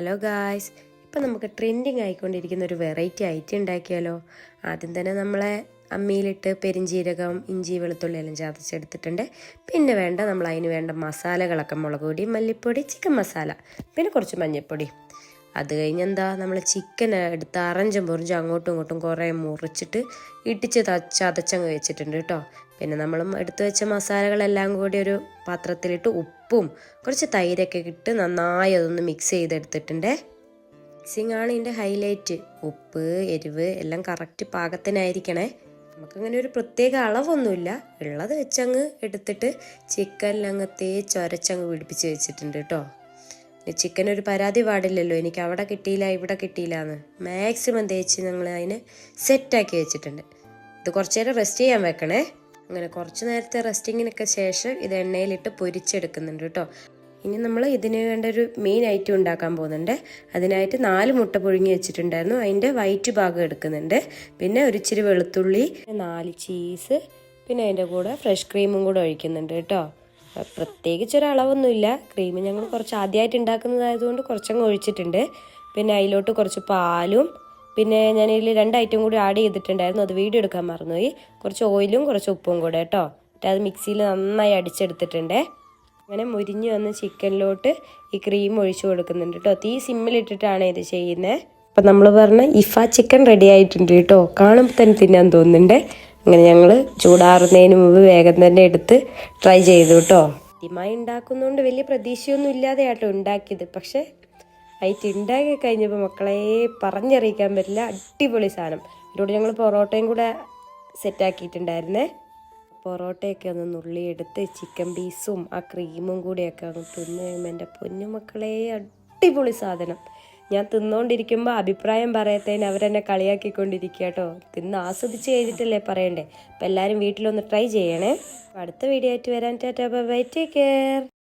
Hello guys ഇപ്പം നമുക്ക് trending ആയിക്കൊണ്ടിരിക്കുന്ന ഒരു വെറൈറ്റി ഐറ്റം ഉണ്ടാക്കിയാലോ? ആദ്യം തന്നെ നമ്മളെ അമ്മിയിലിട്ട് പെരിഞ്ചീരകം ഇഞ്ചി വെളുത്തുള്ളി എല്ലാം ചതച്ചെടുത്തിട്ടുണ്ട്. പിന്നെ വേണ്ട നമ്മൾ അതിന് വേണ്ട മസാലകളൊക്കെ മുളക് പൊടി മല്ലിപ്പൊടി ചിക്കൻ മസാല പിന്നെ കുറച്ച് മഞ്ഞൾപ്പൊടി. അത് കഴിഞ്ഞ് എന്താ നമ്മൾ ചിക്കൻ എടുത്ത് അറഞ്ചും പൊറിഞ്ചും അങ്ങോട്ടും ഇങ്ങോട്ടും കുറേ മുറിച്ചിട്ട് ഇട്ടിച്ച് ത- ചതച്ചങ്ങ് വെച്ചിട്ടുണ്ട് കേട്ടോ. പിന്നെ നമ്മൾ എടുത്തു വെച്ച മസാലകളെല്ലാം കൂടി ഒരു പാത്രത്തിലിട്ട് ഉപ്പും കുറച്ച് തൈരൊക്കെ ഇട്ട് നന്നായി അതൊന്ന് മിക്സ് ചെയ്തെടുത്തിട്ടുണ്ട്. മിക്സിങ് ആണ് ഇതിന്റെ ഹൈലൈറ്റ് ഉപ്പ് എരിവ് എല്ലാം കറക്റ്റ് പാകത്തിനായിരിക്കണേ. നമുക്കങ്ങനെ ഒരു പ്രത്യേക അളവൊന്നുമില്ല. ഉള്ളത് വെച്ചങ്ങ് എടുത്തിട്ട് ചിക്കനിലങ്ങ് തേച്ചൊരച്ചങ്ങ് പിടിപ്പിച്ച് വെച്ചിട്ടുണ്ട് കേട്ടോ. ചിക്കൻ ഒരു പരാതി പാടില്ലല്ലോ. എനിക്ക് അവിടെ കിട്ടിയില്ല ഇവിടെ കിട്ടിയില്ല എന്ന്. മാക്സിമം തേച്ച് ഞങ്ങൾ അതിനെ സെറ്റാക്കി വെച്ചിട്ടുണ്ട്. ഇത് കുറച്ച് നേരം റെസ്റ്റ് ചെയ്യാൻ വെക്കണേ. അങ്ങനെ കുറച്ച് നേരത്തെ റെസ്റ്റിങ്ങിനൊക്കെ ശേഷം ഇത് എണ്ണയിലിട്ട് പൊരിച്ചെടുക്കുന്നുണ്ട് കേട്ടോ. ഇനി നമ്മൾ ഇതിന് വേണ്ട ഒരു മെയിൻ ഐറ്റം ഉണ്ടാക്കാൻ പോകുന്നുണ്ട്. അതിനായിട്ട് നാല് മുട്ട പുഴുങ്ങി വെച്ചിട്ടുണ്ടായിരുന്നു. അതിന്റെ വൈറ്റ് ഭാഗം എടുക്കുന്നുണ്ട്. പിന്നെ ഒരു ഇച്ചിരി വെളുത്തുള്ളി നാല് ചീസ് പിന്നെ അതിന്റെ കൂടെ ഫ്രഷ് ക്രീമും കൂടെ ഒഴിക്കുന്നുണ്ട് കേട്ടോ. പ്രത്യേകിച്ച് ഒരു അളവൊന്നുമില്ല. ക്രീം ഞങ്ങൾ കുറച്ച് ആദ്യമായിട്ട് ഉണ്ടാക്കുന്നതായതുകൊണ്ട് കുറച്ചങ്ങ് ഒഴിച്ചിട്ടുണ്ട്. പിന്നെ അതിലോട്ട് കുറച്ച് പാലും പിന്നെ ഞാൻ ഇതിൽ രണ്ട് ഐറ്റം കൂടി ആഡ് ചെയ്തിട്ടുണ്ടായിരുന്നു. അത് വീഡിയോ എടുക്കാൻ മറന്നുപോയി. കുറച്ച് ഓയിലും കുറച്ച് ഉപ്പും കൂടെ കേട്ടോ. എന്നിട്ട് അത് മിക്സിയിൽ നന്നായി അടിച്ചെടുത്തിട്ടുണ്ടേ. അങ്ങനെ മുരിഞ്ഞ് വന്ന ചിക്കനിലോട്ട് ഈ ക്രീം ഒഴിച്ചു കൊടുക്കുന്നുണ്ട് കേട്ടോ. തീ സിമ്മിലിട്ടിട്ടാണ് ഇത് ചെയ്യുന്നത് അപ്പം നമ്മൾ പറഞ്ഞ ഇഫ ചിക്കൻ റെഡി ആയിട്ടുണ്ട് കേട്ടോ. കാണുമ്പോൾ തന്നെ തിന്നാൻ തോന്നുന്നുണ്ട്. അങ്ങനെ ഞങ്ങൾ ചൂടാറുന്നതിന് മുമ്പ് വേഗം തന്നെ എടുത്ത് ട്രൈ ചെയ്തു കേട്ടോ. ആദ്യമായി ഉണ്ടാക്കുന്നതുകൊണ്ട് വലിയ പ്രതീക്ഷയൊന്നും ഇല്ലാതെ ആട്ടോ ഉണ്ടാക്കിയത്. പക്ഷേ ആയിട്ട് ഉണ്ടാക്കി കഴിഞ്ഞപ്പോൾ മക്കളെ പറഞ്ഞറിയിക്കാൻ പറ്റില്ല. അടിപൊളി സാധനം. ഇതിലൂടെ ഞങ്ങൾ പൊറോട്ടയും കൂടെ സെറ്റാക്കിയിട്ടുണ്ടായിരുന്നേ പൊറോട്ടയൊക്കെ ഒന്ന് നുള്ളിയെടുത്ത് ചിക്കൻ പീസും ആ ക്രീമും കൂടിയൊക്കെ അങ്ങ് തിന്ന് കഴിയുമ്പോൾ എന്റെ പൊന്നുമക്കളെ അടിപൊളി സാധനം. ഞാൻ തിന്നുകൊണ്ടിരിക്കുമ്പോൾ അഭിപ്രായം പറയത്തേന് അവരെന്നെ കളിയാക്കിക്കൊണ്ടിരിക്കുക കേട്ടോ. തിന്ന് ആസ്വദിച്ച് കഴിഞ്ഞിട്ടല്ലേ പറയണ്ടേ. അപ്പം എല്ലാവരും വീട്ടിലൊന്ന് ട്രൈ ചെയ്യണേ. അടുത്ത വീഡിയോ ആയിട്ട് വരാൻ ടാറ്റാ ബൈ ടേക്ക് കെയർ